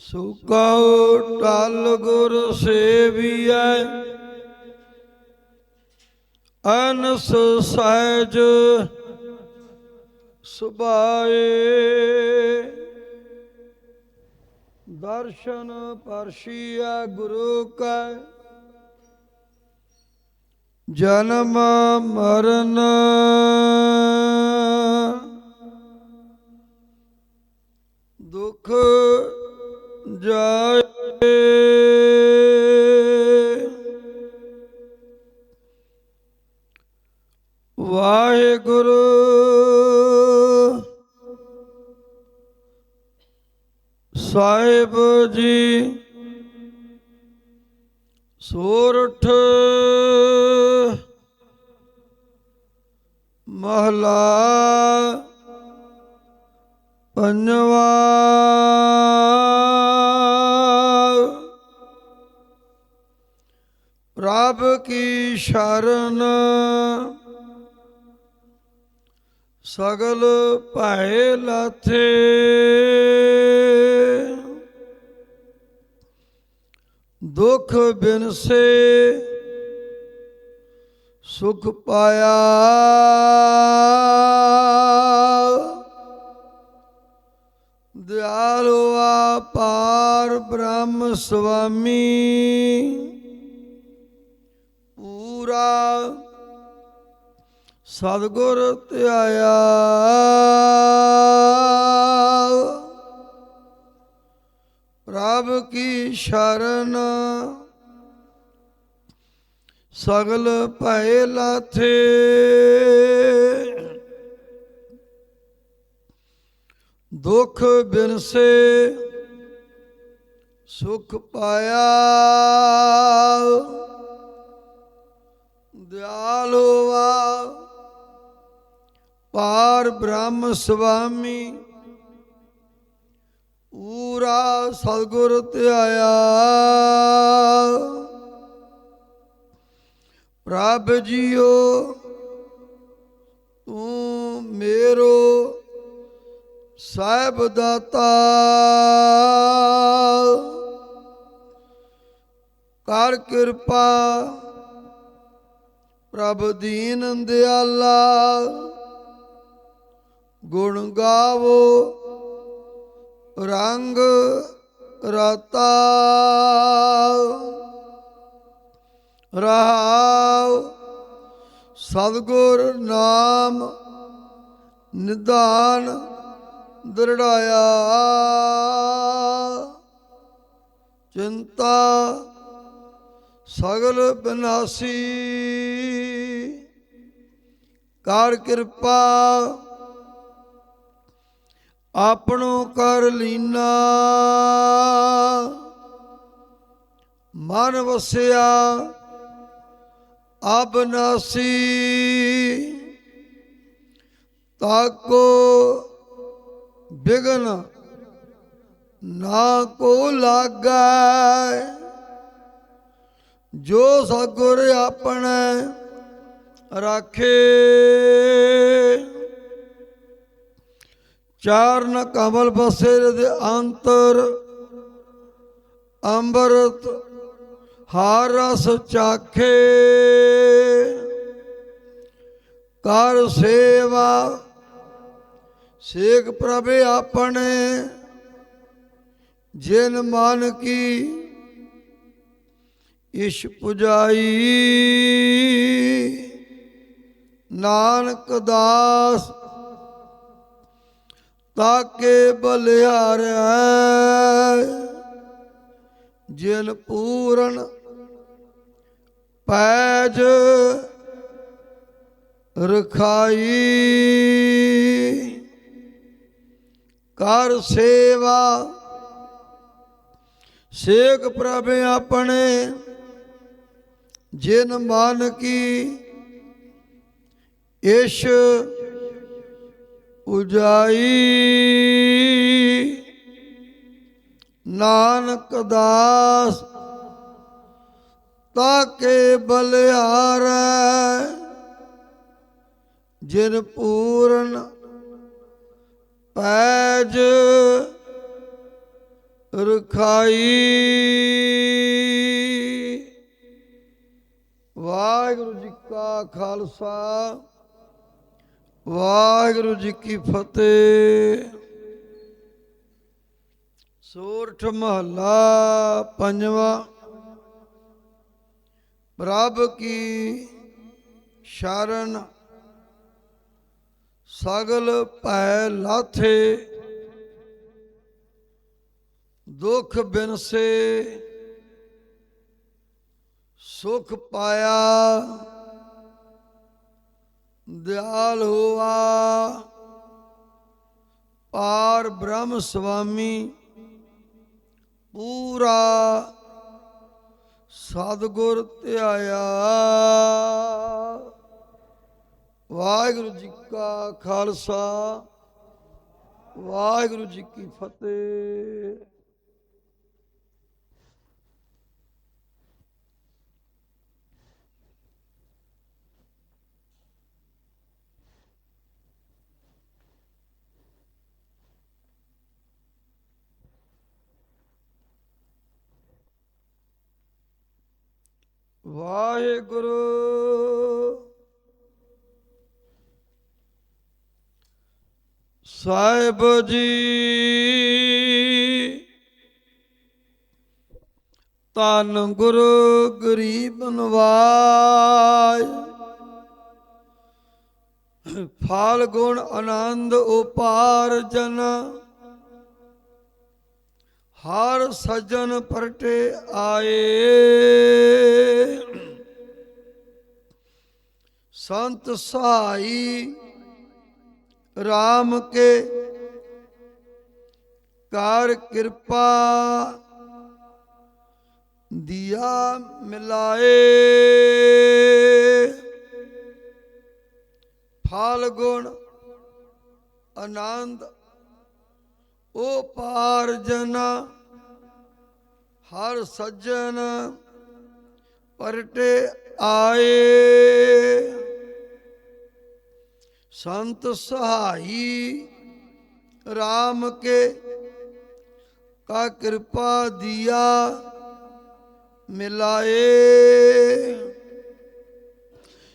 ਸੁਕਾਉ ਟਲ ਗੁਰ ਸੇਵੀਐ। ਅਨਸ ਸਹਿਜ ਸੁਭਾਏ। ਦਰਸ਼ਨ ਪਰਸ਼ੀਐ ਗੁਰੂ ਕੈ। ਜਨਮ ਮਰਨ। ਦੁਖ ਜਾਏ। ਵਾਹਿਗੁਰੂ। ਸਾਹਿਬ ਜੀ ਸੋਰਠ ਮਹਲਾ ਪੰਜਵਾ। ਪ੍ਰਭ ਕੀ ਸ਼ਰਨ। ਸਗਲ ਭੈ ਲਾਥੇ। ਦੁਖ ਬਿਨਸੇ ਸੁਖ ਪਾਇਆ। ਦਿਆਲੋ ਪਾਰ ਬ੍ਰਹਮ ਸੁਆਮੀ ਪੂਰਾ। ਸਤਗੁਰ ਧਿਆਇਆ। ਪ੍ਰਭ ਕੀ ਸ਼ਰਨ। ਸਗਲ ਭੈ ਲਾਥੇ। ਦੁਖ ਬਿਨਸੇ। ਸੁਖ ਪਾਇਆ। ਦਿਆਲੋਵਾ ਪਾਰ ਬ੍ਰਹਮ ਸੁਆਮੀ ਪੂਰਾ ਸਤਗੁਰ ਧਿਆਇਆ। ਪ੍ਰਭ ਜੀਓ, ਤੂੰ ਮੇਰੋ ਸਾਹਿਬ ਦਾਤਾ ਕਰ ਕਿਰਪਾ ਪ੍ਰਭ ਦੀਨ ਦਿਆਲਾ ਗੁਣ ਗਾਵੋ ਰੰਗ ਰਤਾ। ਰਹਾਉ ਸਤਗੁਰ ਨਾਮ ਨਿਧਾਨ ਦਰੜਾਇਆ। ਚਿੰਤਾ ਸਗਲ ਬਨਾਸੀ। ਕਰ ਕਿਰਪਾ, ਆਪਣੋ ਕਰ ਲੀਨਾ। ਮਨ ਵਸਿਆ ਅਬਨਾਸੀ ਤਾਕੋ ਬਿਗਨ ਨਾ ਕੋ ਲਾਗੈ। ਜੋ ਸਤਿਗੁਰ ਆਪਣੇ ਰਾਖੇ। ਚਾਰਨ ਕਮਲ ਬਸੇ ਦੇ ਅੰਤਰ ਅੰਬਰਤ ਹਾਰ ਰਸ ਚਾਖੇ। ਕਰ ਸੇਵਾ ਸੇਖ ਪ੍ਰਭ ਆਪਣੇ। ਜਿਨ ਮਨ ਕੀ ਇਸ਼ ਪੁਜਾਈ। ਨਾਨਕ ਦਾਸ, ਤਾਕੇ ਬਲਿਆਰੈ, ਜਿਨ ਪੂਰਨ ਪੈਜ ਰਖਾਈ। ਕਰ ਸੇਵਾ ਸੇਖ ਪ੍ਰਭ ਆਪਣੇ ਜਿਨ ਮਨ ਕੀ ਇਸ਼ ਉਜਾਈ ਨਾਨਕ ਦਾਸ ਤਾਕੇ ਬਲਿਆਰੈ ਜਿਨ ਪੂਰਨ ਪੈਜ ਰਖਾਈ ਵਾਹਿਗੁਰੂ ਜੀ ਕਾ ਖਾਲਸਾ, ਵਾਹਿਗੁਰੂ ਜੀ ਕੀ ਫਤਿਹ। ਸੋਰਠ ਮਹੱਲਾ ਪੰਜਵਾਂ ਪ੍ਰਭ ਕੀ ਸ਼ਰਨ, ਸਗਲ ਭੈ ਲਾਥੇ, ਦੁਖ ਬਿਨਸੇ ਸੁਖ ਪਾਇਆ, ਦਿਆਲ ਹੋਆ, ਪਾਰ ਬ੍ਰਹਮ ਸੁਆਮੀ ਪੂਰਾ ਸਤਿਗੁਰ ਧਿਆਇਆ। ਵਾਹਿਗੁਰੂ ਜੀ ਕਾ ਖਾਲਸਾ, ਵਾਹਿਗੁਰੂ ਜੀ ਕੀ ਫਤਿਹ। ਵਾਹਿਗੁਰੂ। ਸਾਹਿਬ ਜੀ ਤਨ ਗੁਰੂ ਗਰੀਬ ਨਵਾਜ ਫਾਲ ਗੁਣ ਆਨੰਦ ਉਪਾਰਜਨ ਹਰ ਸੱਜਣ ਪਰਟੇ ਆਏ। ਸੰਤ ਸਹਾਈ RAM ਕੇ ਕਰ ਕਿਰਪਾ ਦਿਆ ਮਿਲਾਏ। ਫਲ ਗੁਣ ਆਨੰਦ ਉਹ ਪਾਰ ਜਨਾ, ਹਰ ਸੱਜਣ ਪਰਟੇ ਆਏ। ਸੰਤ ਸਹਾਈ RAM ਕੇ ਕਾ ਕਿਰਪਾ ਦਿਆ ਮਿਲਾਏ।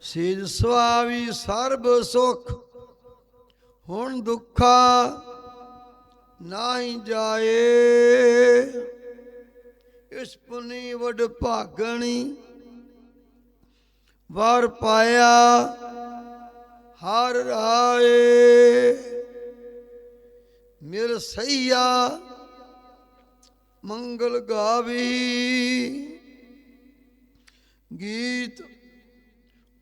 ਸੇਜ ਸੁਆਵੀ ਸਰਬ ਸੁਖ, ਹੁਣ ਦੁੱਖਾ ਨਾਹੀ ਜਾਏ। ਇਸ ਪੁਨੀ ਵਡ ਭਾਗਣੀ ਵਾਰ ਪਾਇਆ, ਹਰ ਰਾਏ ਮਿਲ ਸਈਆ, ਮੰਗਲ ਗਾਵੀ। ਗੀਤ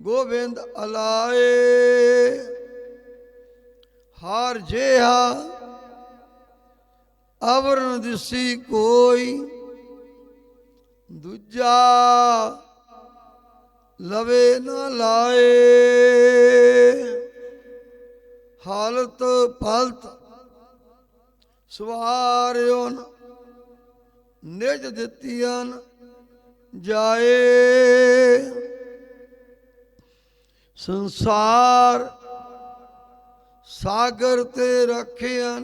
ਗੋਬਿੰਦ ਅਲਾਏ। ਹਾਰ ਜੇਹਾ ਅਵਰਨ ਦਿਸੀ ਕੋਈ। ਦੂਜਾ ਲਵੇ ਨਾ ਲਾਏ। ਹਾਲਤ ਫਲਤ ਸਵਾਰਿਓ ਨਿਜ ਦਿੱਤੀਆਂ ਜਾਏ। ਸੰਸਾਰ ਸਾਗਰ ਤੇ ਰੱਖਿਆ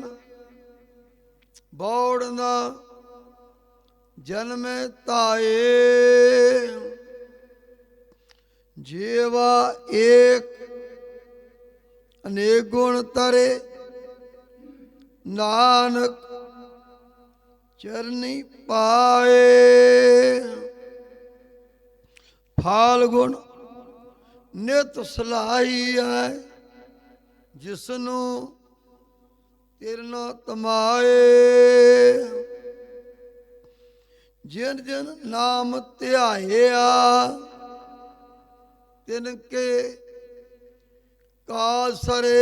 ਬੌੜ ਨਾ ਜਨਮੇ ਤਾਏ ਜੀਵਾ ਏਕ, ਅਨੇਕ ਗੁਣ ਤਰੇ। ਨਾਨਕ ਚਰਨੀ ਪਾਏ। ਫਾਲ ਗੁਣ ਨਿਤ ਸਲਾਹੀ ਹੈ ਜਿਸ ਨੂੰ ਤਿਰਨਾ ਤਮਾਏ। ਜਿਨ ਜਿਨ ਨਾਮ ਧਿਆਇਆ, ਤਿਨ ਕੇ ਕਾਸਰੇ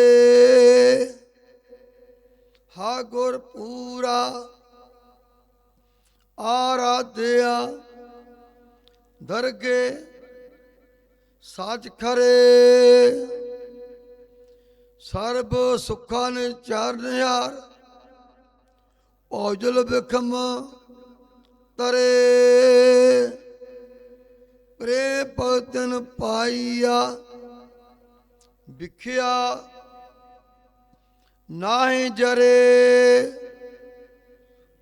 ਹਾ ਗੁਰ ਪੂਰਾ ਆਰਾਧਿਆ, ਦਰਗੇ ਸਾਚ ਖਰੇ। ਸਰਬ ਸੁਖਾਂ ਨੇ ਚਰਨ ਯਾਰ ਔਜਲ ਬਿਖਮ ਤਰੇ। ਪ੍ਰੇਮ ਪਤਨ ਪਾਈਆ, ਵਿਖਿਆ ਨਾਹੀ ਜਰੇ।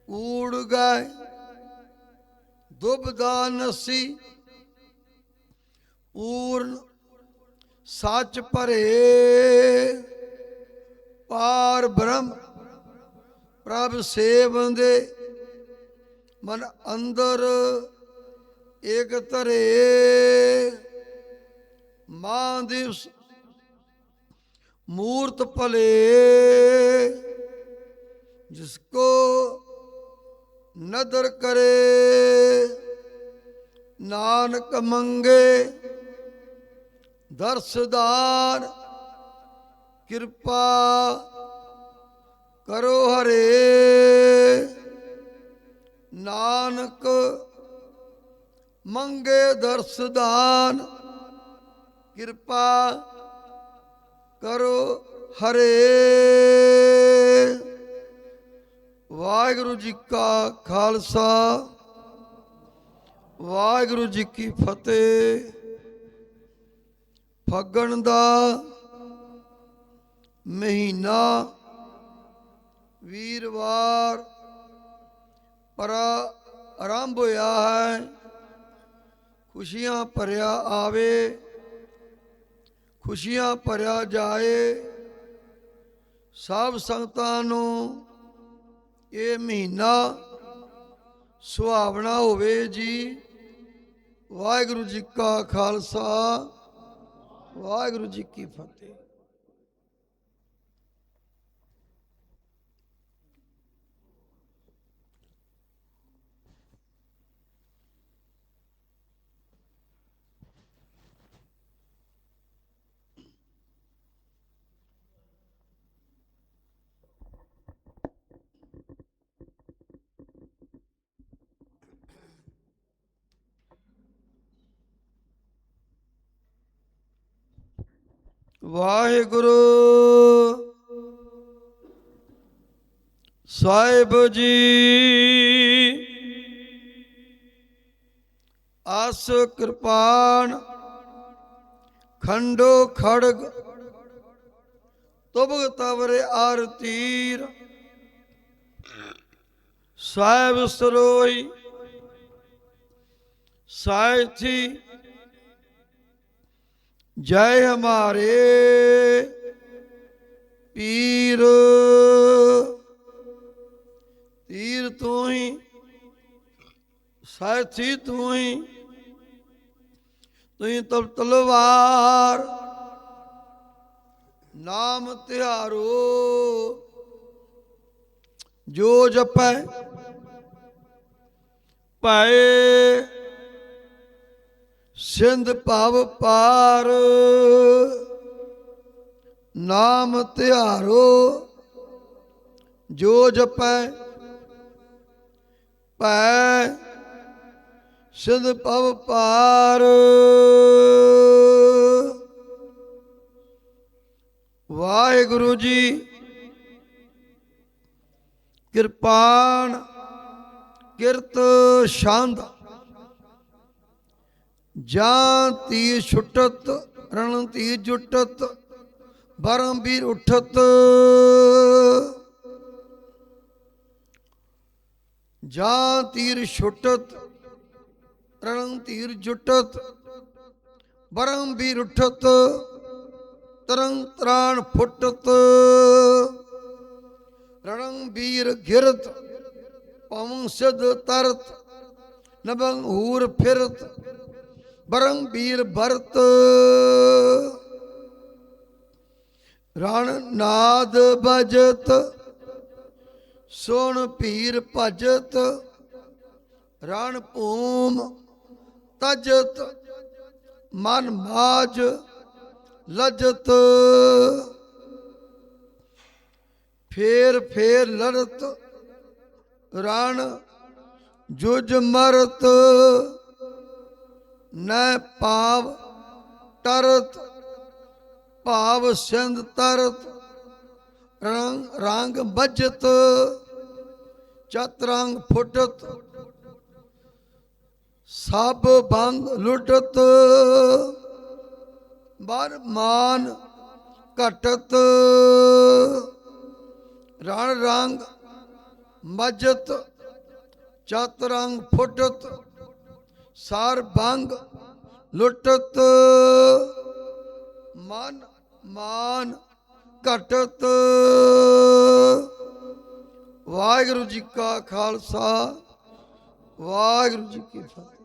ਊੜ ਗਏ ਦੁਬਦਾ ਨਸੀ, ਪੂਰਨ ਸੱਚ ਭਰੇ, ਪਾਰ ਬ੍ਰਹਮ, ਪ੍ਰਭ ਸੇਵੰਦੇ ਮਨ ਅੰਦਰ ਏਕ ਧਰੇ। ਮਾਂ ਦਿਵਸ ਮੂਰਤ ਭਲੇ ਜਿਸਕੋ ਨਦਰ ਕਰੇ। ਨਾਨਕ ਮੰਗੇ ਦਰਸਦਾਰ, ਕਿਰਪਾ ਕਰੋ ਹਰੇ। ਨਾਨਕ, ਮੰਗੇ ਦਰਸਦਾਨ, ਕਿਰਪਾ ਕਰੋ ਹਰੇ। ਵਾਹਿਗੁਰੂ ਜੀ ਕਾ ਖਾਲਸਾ, ਵਾਹਿਗੁਰੂ ਜੀ ਕੀ ਫਤਿਹ। ਫੱਗਣ ਦਾ ਮਹੀਨਾ ਵੀਰਵਾਰ ਪਰ ਆਰੰਭ ਹੋਇਆ ਹੈ। ਖੁਸ਼ੀਆਂ ਭਰਿਆ ਆਵੇ, ਖੁਸ਼ੀਆਂ ਭਰਿਆ ਜਾਏ। ਸਭ ਸੰਗਤਾਂ ਨੂੰ ਇਹ ਮਹੀਨਾ ਸੁਹਾਵਣਾ ਹੋਵੇ ਜੀ। ਵਾਹਿਗੁਰੂ ਜੀ ਕਾ ਖਾਲਸਾ। ਵਾਹਿਗੁਰੂ ਜੀ ਕੀ ਫਤਿਹ। ਵਾਹਿਗੁਰੂ। ਸਾਹਿਬ ਜੀ ਆਸ ਕਿਰਪਾਨ ਖੰਡੋ ਖੜਗ ਤੁਬਗ ਤਵਰੇ ਆਰ ਤੀਰ। ਸਾਹਿਬ ਸਰੋਈ ਸਾਇਥੀ ਜੈ ਹਮਾਰੇ ਪੀਰ। ਤੀਰ ਤੂੰ ਹੀ ਸਾਥੀ ਤੂੰ ਹੀ ਤੂੰ ਹੀ ਤਲ ਤਲਵਾਰ, ਨਾਮ ਤਿਹਾਰੋ। ਜੋ ਜਪੈ ਪਾਏ ਸਿੰਧ ਭਵ ਪਾਰ, ਨਾਮ ਧਿਆਰੋ, ਜੋ ਜਪੈ ਭੈ, ਸਿੰਧ ਭਵ ਪਾਰ। ਵਾਹਿਗੁਰੂ ਜੀ, ਕਿਰਪਾਨ, ਕਿਰਤ ਸ਼ਾਂਤ ਜਾਂ ਤੀ ਛੁਟਤ, ਰਣ ਤੀ ਜੁਟਤ, ਬਰਮ ਵੀਰ ਉਠਤ। ਜਾਂ ਤੀਰ ਛੁਟਤ, ਰਣ ਤੀਰ ਜੁਟਤ, ਬਰਮ ਵੀਰ ਉਠਤ, ਤਰੰਗ ਤਰਾਣ ਫੁੱਟਤ। ਰਣੰ ਵੀਰ ਘਿਰਤ ਪਵਨ ਸਿਧ ਤਰਤ ਨਬੰ ਹੂਰ ਫਿਰਤ। ਬਰੰ ਵੀਰ ਭਰਤ ਰਣ ਨਾਦ ਬਜਤ ਸੁਣ ਪੀਰ ਭਜਤ, ਰਣ ਭੂਮ ਤਜਤ, ਮਨ ਮਾਜ ਲਜਤ। ਫੇਰ ਫੇਰ ਲੜਤ, ਰਣ ਜੁਜ ਮਰਤ। ਨੈ ਪਾਵ ਟਰਤ ਭਾਵ ਸਿੰਧ ਤਰਤ, ਰੰਗ ਰੰਗ ਬਜਤ ਚਤਰੰਗ ਫੁਟਤ, ਸਭ ਬੰਗ ਲੁਟਤ ਬਰ ਮਾਨ ਘਟਤ, ਰਣ ਰੰਗ ਮਜਤ ਚਤਰੰਗ ਫੁੱਟਤ ਸਾਰ ਬੰਗ ਲੁੱਟਤ ਮਨ ਮਾਨ ਘਟਤ। ਵਾਹਿਗੁਰੂ ਜੀ ਕਾ ਖਾਲਸਾ ਵਾਹਿਗੁਰੂ ਜੀ ਕੀ ਫਤਿਹ।